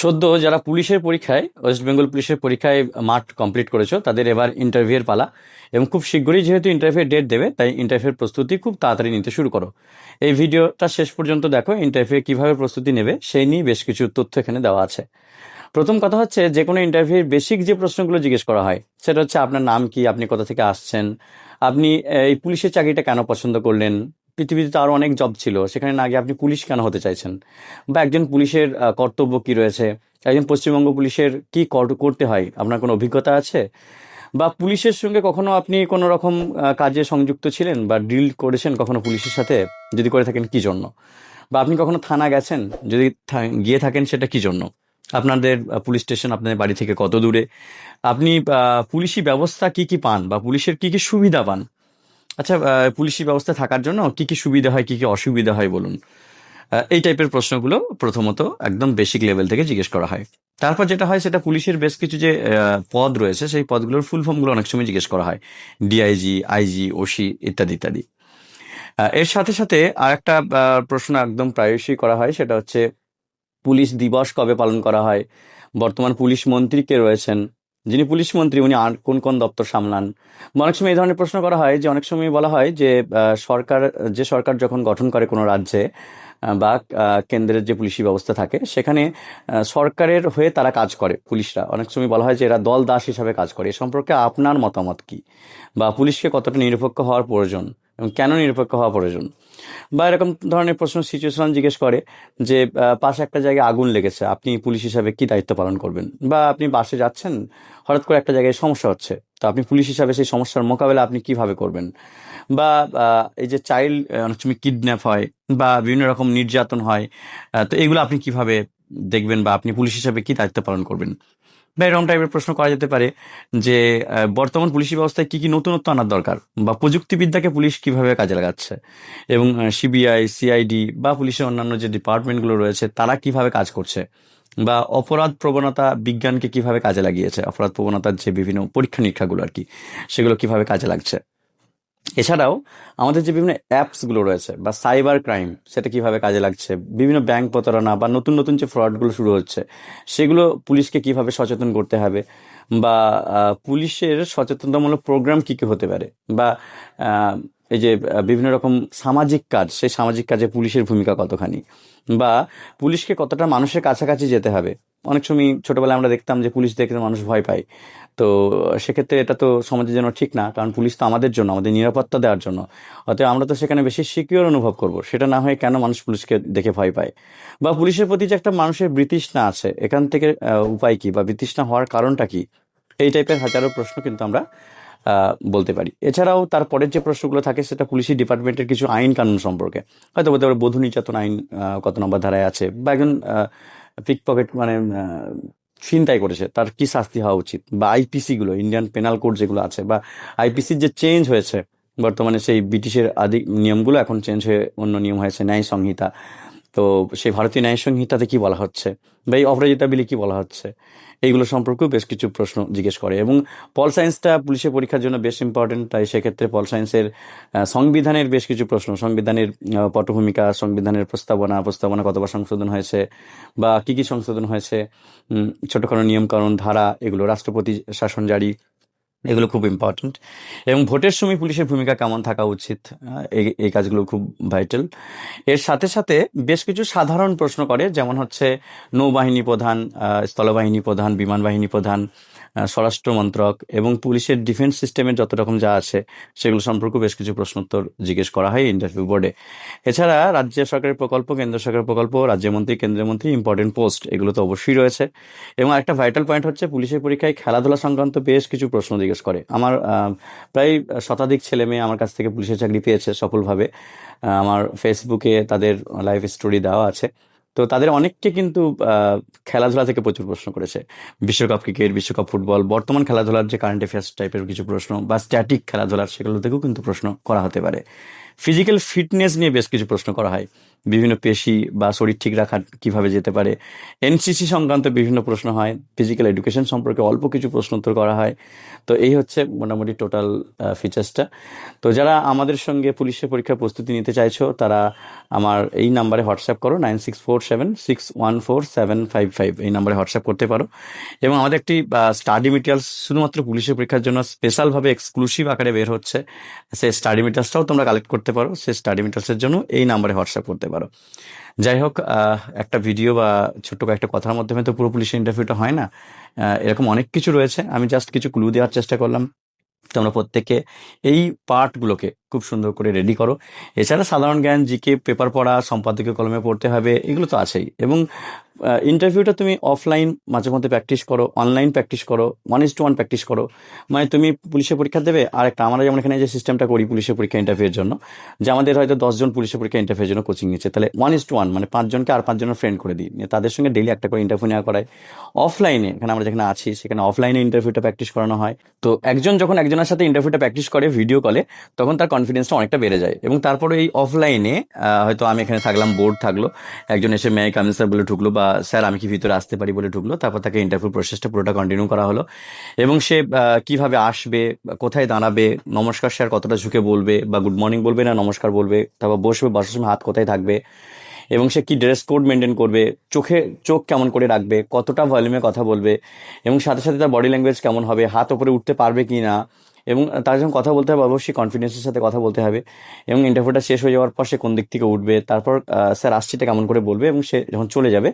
সদ্য যারা পুলিশের পরীক্ষায়, ওয়েস্ট বেঙ্গল পুলিশের পরীক্ষায় মাঠ কমপ্লিট করেছ, তাদের এবার ইন্টারভিউয়ের পালা। এবং খুব শীঘ্রই যেহেতু ইন্টারভিউ ডেট দেবে, তাই ইন্টারভিউর প্রস্তুতি খুব তাড়াতাড়ি নিতে শুরু করো। এই ভিডিওটা শেষ পর্যন্ত দেখো ইন্টারভিউ কীভাবে প্রস্তুতি নেবে, সেই নিয়ে বেশ কিছু তথ্য এখানে দেওয়া আছে। প্রথম কথা হচ্ছে যে কোনো ইন্টারভিউর বেসিক যে প্রশ্নগুলো জিজ্ঞেস করা হয়, সেটা হচ্ছে আপনার নাম কি, আপনি কোথা থেকে আসছেন, আপনি এই পুলিশের চাকরিটা কেন পছন্দ করলেন? পৃথিবীতে তো আরও অনেক জব ছিল, সেখানে না গিয়ে আপনি পুলিশ কেন হতে চাইছেন? বা একজন পুলিশের কর্তব্য কি রয়েছে? একজন পশ্চিমবঙ্গ পুলিশের কি করতে হয়? আপনার কোনো অভিজ্ঞতা আছে? বা পুলিশের সঙ্গে কখনো আপনি কোনো রকম কাজে সংযুক্ত ছিলেন বা ডিল করেছেন কখনো পুলিশের সাথে? যদি করে থাকেন কি জন্য? বা আপনি কখনো থানা গেছেন? যদি গিয়ে থাকেন সেটা কি জন্য? আপনাদের পুলিশ স্টেশন আপনাদের বাড়ি থেকে কত দূরে? আপনি পুলিশি ব্যবস্থা কি কি পান বা পুলিশের কি কি সুবিধা পান? আচ্ছা পুলিশি ব্যবস্থা থাকার জন্য কি কি সুবিধা হয়, কি কি অসুবিধা হয় বলুন। এই টাইপের প্রশ্নগুলো প্রথমত একদম বেসিক লেভেল থেকে জিজ্ঞেস করা হয়। তারপর যেটা হয়, সেটা পুলিশের বেশ কিছু যে পদ রয়েছে, সেই পদগুলোর ফুল ফর্মগুলো অনেক সময় জিজ্ঞেস করা হয়। ডিআইজি আইজি ওসি ইত্যাদি ইত্যাদি। এর সাথে সাথে আর একটা প্রশ্ন একদম প্রায়শই করা হয়, সেটা হচ্ছে পুলিশ দিবস কবে পালন করা হয়? বর্তমান পুলিশ মন্ত্রী কে রয়েছেন? যিনি পুলিশ মন্ত্রী, উনি আর কোন কোন দপ্তর সামলান? অনেক সময় এই ধরনের প্রশ্ন করা হয় যে, অনেক সময় বলা হয় যে সরকার যে সরকার যখন গঠন করে কোনো রাজ্যে বা কেন্দ্রের যে পুলিশি ব্যবস্থা থাকে, সেখানে সরকারের হয়ে তারা কাজ করে, পুলিশরা। অনেক সময় বলা হয় যে, এরা দল দাস হিসাবে কাজ করে। এ সম্পর্কে আপনার মতামত কি? বা পুলিশকে কতটা নিরপেক্ষ হওয়ার প্রয়োজন? এবং কেন নিরপেক্ষ হওয়া প্রয়োজন? বা এরকম ধরনের প্রশ্ন সিচুয়েশন জিজ্ঞেস করে যে পাশে একটা জায়গায় আগুন লেগেছে, আপনি পুলিশ হিসাবে কি দায়িত্ব পালন করবেন? বা আপনি বাসে যাচ্ছেন, হঠাৎ করে একটা জায়গায় সমস্যা হচ্ছে, তো আপনি পুলিশ হিসাবে সেই সমস্যার মোকাবেলা আপনি কীভাবে করবেন? বা এই যে চাইল্ড অনেক সময় কিডন্যাপ হয় বা বিভিন্ন রকম নির্যাতন হয় তো এগুলো আপনি কীভাবে দেখবেন বা আপনি পুলিশ হিসাবে কি দায়িত্ব পালন করবেন? বা এরকম টাইপের প্রশ্ন করা যেতে পারে যে বর্তমান পুলিশি ব্যবস্থায় কি কি নতুনত্ব আনার দরকার বা প্রযুক্তিবিদ্যাকে পুলিশ কীভাবে কাজে লাগাচ্ছে? এবং সিবিআই, সিআইডি বা পুলিশের অন্যান্য যে ডিপার্টমেন্টগুলো রয়েছে, তারা কীভাবে কাজ করছে? বা অপরাধ প্রবণতা বিজ্ঞানকে কীভাবে কাজে লাগিয়েছে? অপরাধ প্রবণতার যে বিভিন্ন পরীক্ষা নিরীক্ষাগুলো আর কি, সেগুলো কীভাবে কাজে লাগছে? এছাড়াও আমাদের যে বিভিন্ন অ্যাপসগুলো রয়েছে বা সাইবার ক্রাইম সেটা কীভাবে কাজে লাগছে, বিভিন্ন ব্যাংক প্রতারণা বা নতুন নতুন যে ফ্রডগুলো শুরু হচ্ছে, সেগুলো পুলিশকে কীভাবে সচেতন করতে হবে বা পুলিশের সচেতনতামূলক প্রোগ্রাম কী কী হতে পারে বা এই যে বিভিন্ন রকম সামাজিক কাজ, সেই সামাজিক কাজে পুলিশের ভূমিকা কতখানি? বা পুলিশকে কতটা মানুষের কাছাকাছি যেতে হবে? অনেক সময় ছোটবেলায় আমরা দেখতাম যে পুলিশ দেখলে মানুষ ভয় পায়। তো সেক্ষেত্রে এটা তো সমাজের জন্য ঠিক না, কারণ পুলিশ তো আমাদের জন্য, আমাদের নিরাপত্তা দেওয়ার জন্য। অতএব আমরা তো সেখানে বেশি সিকিউর অনুভব করব, সেটা না হয়ে কেন মানুষ পুলিশকে দেখে ভয় পায়? বা পুলিশের প্রতি যে একটা মানুষের বৃতৃষ্ণা আছে, এখান থেকে উপায় কি? বা বৃতৃষ্ণা হওয়ার কারণটা কি? এই টাইপের হাজারো প্রশ্ন কিন্তু আমরা বলতে পারি। এছাড়াও তারপরের যে প্রশ্নগুলো থাকে, সেটা পুলিশি ডিপার্টমেন্টের কিছু আইন কানুন সম্পর্কে। হয়তো বলতে পারে বধূ নির্যাতন আইন কত নম্বর ধারায় আছে, বা একজন পিক পকেট মানে ছিনতাই করেছে, তার কি শাস্তি হওয়া উচিত? বা আইপিসি গুলো ইন্ডিয়ান পেনাল কোড যেগুলো আছে, বা আইপিসির যে চেঞ্জ হয়েছে, বর্তমানে সেই ব্রিটিশের আদি, নিয়মগুলো এখন চেঞ্জ হয়ে, অন্য নিয়ম হয়েছে ন্যায় সংহিতা। তো সেই ভারতীয় ন্যায় সংহিতাতে কি বলা হচ্ছে? বা এই অপরাজিতা বিলে কি বলা হচ্ছে? এইগুলো সম্পর্কেও বেশ কিছু প্রশ্ন জিজ্ঞেস করে। এবং পল সায়েন্সটা পুলিশের পরীক্ষার জন্য বেশ ইম্পর্টেন্ট তাই সেক্ষেত্রে পল সায়েন্সের সংবিধানের বেশ কিছু প্রশ্ন। সংবিধানের পটভূমিকা, সংবিধানের প্রস্তাবনা প্রস্তাবনা কতবার সংশোধন হয়েছে, বা কি কি সংশোধন হয়েছে ছোটখাটো নিয়মকানুন, ধারা, এগুলো রাষ্ট্রপতি শাসন জারি এগুলো খুব ইম্পর্ট্যান্ট এবং ভোটের সময় পুলিশের ভূমিকা কেমন থাকা উচিত এই কাজগুলো খুব ভাইটাল এর সাথে সাথে বেশ কিছু সাধারণ প্রশ্ন করে, যেমন হচ্ছে নৌবাহিনী প্রধান স্থলবাহিনী প্রধান বিমান বাহিনী প্রধান স্বরাষ্ট্র মন্ত্রক এবং পুলিশের ডিফেন্স সিস্টেমের যত রকম যা আছে, সেগুলো সম্পর্কে বেশ কিছু প্রশ্নোত্তর জিজ্ঞেস করা হয় ইন্টারভিউ বোর্ডে এছাড়া রাজ্য সরকারের প্রকল্প, কেন্দ্র সরকারের প্রকল্প রাজ্যমন্ত্রী কেন্দ্রীয় মন্ত্রী ইম্পর্টেন্ট পোস্ট এগুলো তো অবশ্যই রয়েছে। এবং একটা ভাইটাল পয়েন্ট হচ্ছে পুলিশের পরীক্ষায় খেলাধুলা সংক্রান্ত বেশ কিছু প্রশ্ন জিজ্ঞেস করে। আমার প্রায় শতাধিক ছেলে মেয়ে আমার কাছ থেকে পুলিশের চাকরি পেয়েছে সফলভাবে। আমার ফেসবুকে তাদের লাইফ স্টোরি দেওয়া আছে। তো তাদের অনেককে কিন্তু খেলাধুলা থেকে প্রচুর প্রশ্ন করেছে। বিশ্বকাপ ক্রিকেট, বিশ্বকাপ ফুটবল, বর্তমান খেলাধুলার যে কারেন্ট অ্যাফেয়ার্স টাইপের কিছু প্রশ্ন বা স্ট্যাটিক খেলাধুলার সেগুলো থেকেও কিন্তু প্রশ্ন করা হতে পারে। ফিজিক্যাল ফিটনেস নিয়ে বেশ কিছু প্রশ্ন করা হয়। বিভিন্ন পেশি বা শরীর ঠিক রাখা কীভাবে যেতে পারে? এনসিসি সংক্রান্ত বিভিন্ন প্রশ্ন হয়। ফিজিক্যাল এডুকেশন সম্পর্কে অল্প কিছু প্রশ্ন উত্তর করা হয়। তো এই হচ্ছে মোটামুটি টোটাল ফিচার্সটা তো যারা আমাদের সঙ্গে পুলিশের পরীক্ষার প্রস্তুতি নিতে চাইছো, তারা আমার এই নাম্বারে হোয়াটসঅ্যাপ করো nine six four seven six one four seven five five এই নাম্বারে হোয়াটসঅ্যাপ করতে পারো। এবং আমাদের একটি স্টাডি মেটেরিয়ালস শুধুমাত্র পুলিশের পরীক্ষার জন্য স্পেশালভাবে এক্সক্লুসিভ আকারে বের হচ্ছে। সেই স্টাডি মেটেরিয়ালসটাও তোমরা কালেক্ট করতে পারো। সেই স্টাডি মেটেরিয়ালসের জন্য এই নাম্বারে হোয়াটসঅ্যাপ করতে পারো। যাই হোক একটা ভিডিও বা ছোট্ট একটা কথার মাধ্যমে তো পুরো পুলিশের ইন্টারভিউটা হয় না। এরকম অনেক কিছু রয়েছে। আমি জাস্ট কিছু ক্লু দেওয়ার চেষ্টা করলাম। তোমরা প্রত্যেকে এই পার্টগুলোকে খুব সুন্দর করে রেডি করো। এছাড়া সাধারণ জ্ঞান, জিকে পেপার পড়া, সম্পাদকীয় কলমে পড়তে হবে, এগুলো তো আছেই। এবং ইন্টারভিউটা তুমি অফলাইন মাঝে মধ্যে প্র্যাকটিস করো অনলাইন প্র্যাকটিস করো one is to one practice করো। মানে তুমি পুলিশের পরীক্ষা দেবে আর একটা আমরা যেমন এখানে যে সিস্টেমটা করি পুলিশের পরীক্ষা ইন্টারভিউর জন্য, যে আমাদের হয়তো দশজন পুলিশের পরীক্ষা ইন্টারভিউর জন্য কোচিং নিচ্ছে। তাহলে ওয়ান ইস টু ওয়ান মানে পাঁচজনকে আর পাঁচজনের ফ্রেন্ড করে দিই তাদের সঙ্গে ডেলি একটা করে ইন্টারভিউ নেওয়া করায় অফলাইনে এখানে আমরা যেখানে আছি, সেখানে অফলাইনে ইন্টারভিউটা প্র্যাকটিস করানো হয়। তো একজন যখন একজনের সাথে ইন্টারভিউটা প্র্যাকটিস করে ভিডিও কলে তখন তার কনফিডেন্সটা অনেকটা বেড়ে যায়। এবং তারপরে এই অফলাইনে হয়তো আমি এখানে থাকলাম বোর্ড থাকল, একজন এসে মেয়ে কামিল স্যার বলে ঢুকলো বা, স্যার, আমি কি ভিতরে আসতে পারি? বলে ঢুকলো। তারপর তাকে ইন্টারভিউ প্রসেসটা পুরোটা কন্টিনিউ করা হলো। এবং সে কীভাবে আসবে, কোথায় দাঁড়াবে, নমস্কার স্যার কতটা ঝুঁকে বলবে বা, গুড মর্নিং বলবে না, নমস্কার বলবে, তারপর বসবে, বসার সময় হাত কোথায় থাকবে, এবং সে কি ড্রেস কোড মেনটেন করবে, চোখে, চোখ কেমন করে রাখবে, কতটা ভলিউমে কথা বলবে, এবং সাথে সাথে তার বডি ল্যাঙ্গুয়েজ কেমন হবে, হাত ওপরে উঠতে পারবে কি না এবং তার যখন কথা বলতে হবে, অবশ্যই কনফিডেন্সের সাথে কথা বলতে হবে এবং ইন্টারভিউটা শেষ হয়ে যাওয়ার পর সে কোন দিক থেকে উঠবে, তারপর স্যার আসছিটা কেমন করে বলবে এবং সে যখন চলে যাবে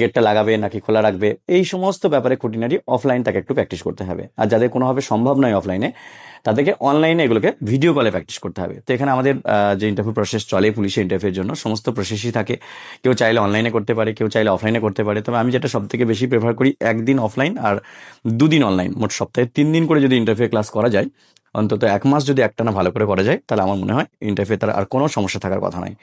গেটটা লাগাবে নাকি খোলা রাখবে, এই সমস্ত ব্যাপারে খুঁটিনাটি অফলাইন তাকে একটু প্র্যাকটিস করতে হবে। আর যাদের কোনোভাবে সম্ভব নয় অফলাইনে তাদেরকে অনলাইনে এগুলোকে ভিডিও কলে প্র্যাকটিস করতে হবে। তো এখানে আমাদের যে ইন্টারভিউ প্রসেস চলে পুলিশের ইন্টারভিউর জন্য, সমস্ত প্রসেসই থাকে। কেউ চাইলে অনলাইনে করতে পারে, কেউ চাইলে অফলাইনে করতে পারে। তবে আমি যেটা সব থেকে বেশি প্রেফার করি, একদিন অফলাইন আর দুদিন অনলাইন মোট সপ্তাহে তিন দিন করে যদি ইন্টারভিউ ক্লাস করা যায়, অন্তত এক মাস যদি একটানা ভালো করে করা যায়, তাহলে আমার মনে হয় ইন্টারভিউ তার আর কোনো সমস্যা থাকার কথা নয়।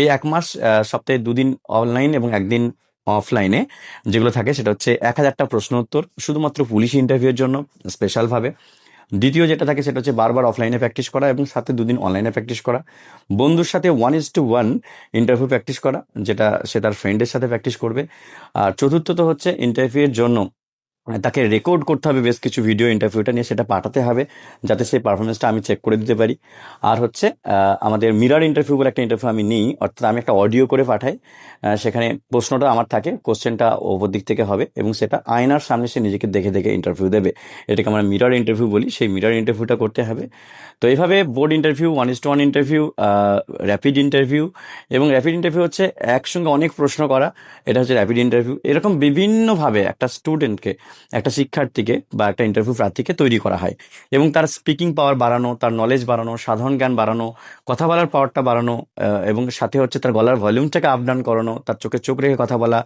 এই এক মাস সপ্তাহে দুদিন অনলাইন এবং একদিন অফলাইনে যেগুলো থাকে, সেটা হচ্ছে এক হাজারটা প্রশ্ন উত্তর শুধুমাত্র পুলিশ ইন্টারভিউর জন্য স্পেশালভাবে দ্বিতীয় যেটা থাকে সেটা হচ্ছে বারবার অফলাইনে প্র্যাকটিস করা এবং সাথে দুদিন অনলাইনে প্র্যাকটিস করা। বন্ধুর সাথে one is to one interview practice করা, যেটা সে তার ফ্রেন্ডের সাথে প্র্যাকটিস করবে। আর চতুর্থত হচ্ছে ইন্টারভিউয়ের জন্য তাকে রেকর্ড করতে হবে, বেশ কিছু ভিডিও ইন্টারভিউটা নিয়ে সেটা পাঠাতে হবে, যাতে সেই পারফরমেন্সটা আমি চেক করে দিতে পারি। আর হচ্ছে আমাদের মিরার ইন্টারভিউ বলে একটা ইন্টারভিউ আমি নিই, অর্থাৎ আমি একটা অডিও করে পাঠাই সেখানে প্রশ্নটা আমার থাকে কোশ্চেনটা ওপর দিক থেকে হবে, এবং সেটা আয়নার সামনে সে নিজেকে দেখে দেখে ইন্টারভিউ দেবে। এটাকে আমরা মিরার ইন্টারভিউ বলি, সেই মিরার ইন্টারভিউটা করতে হবে। তো এইভাবে board interview one is to one interview rapid interview এবং র্যাপিড ইন্টারভিউ হচ্ছে একসঙ্গে অনেক প্রশ্ন করা, এটা হচ্ছে র্যাপিড ইন্টারভিউ এরকম বিভিন্নভাবে একটা স্টুডেন্টকে একটা শিক্ষার্থীকে বা একটা ইন্টারভিউ প্রার্থীকে তৈরি করা হয়। এবং তার স্পিকিং পাওয়ার বাড়ানো, তার নলেজ বাড়ানো, সাধারণ জ্ঞান বাড়ানো, কথা বলার পাওয়ারটা বাড়ানো এবং সাথে হচ্ছে তার গলার ভলিউমটাকে আপ ডাউন করানো, তার চোখে চোখ রেখে কথা বলা,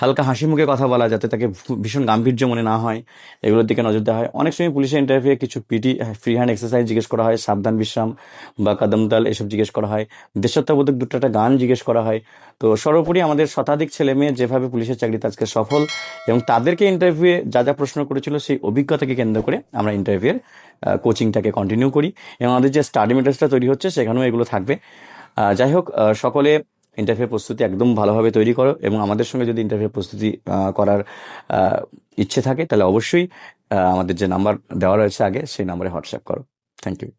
হালকা হাসি মুখে কথা বলা যাতে তাকে ভীষণ গাম্ভীর্য মনে না হয়, এগুলোর দিকে নজর দেওয়া হয়। অনেক সময় পুলিশের ইন্টারভিউ কিছু পিটি ফ্রি হ্যান্ড এক্সারসাইজ জিজ্ঞেস করা হয়, সাবধান বিশ্রাম বা কদমতাল এসব জিজ্ঞেস করা হয়, দেশত্ববোধক দুটো একটা গান জিজ্ঞেস করা হয় তো সর্বোপরি আমাদের শতাধিক ছেলে মেয়ে যেভাবে পুলিশের চাকরিতে আজকে সফল এবং তাদেরকে ইন্টারভিউয়ে যা যা প্রশ্ন করেছিল সেই অভিজ্ঞতাকে কেন্দ্র করে আমরা ইন্টারভিউয়ের কোচিংটাকে কন্টিনিউ করি এবং আমাদের যে স্টাডি মেটেরিয়ালসটা তৈরি হচ্ছে সেখানেও এগুলো থাকবে। যাই হোক সকলে ইন্টারভিউ প্রস্তুতি একদম ভালোভাবে তৈরি করো এবং আমাদের সঙ্গে যদি ইন্টারভিউ প্রস্তুতি করার ইচ্ছে থাকে তাহলে অবশ্যই আমাদের যে নাম্বার দেওয়া রয়েছে আগে সেই নাম্বারে হোয়াটসঅ্যাপ করো। Thank you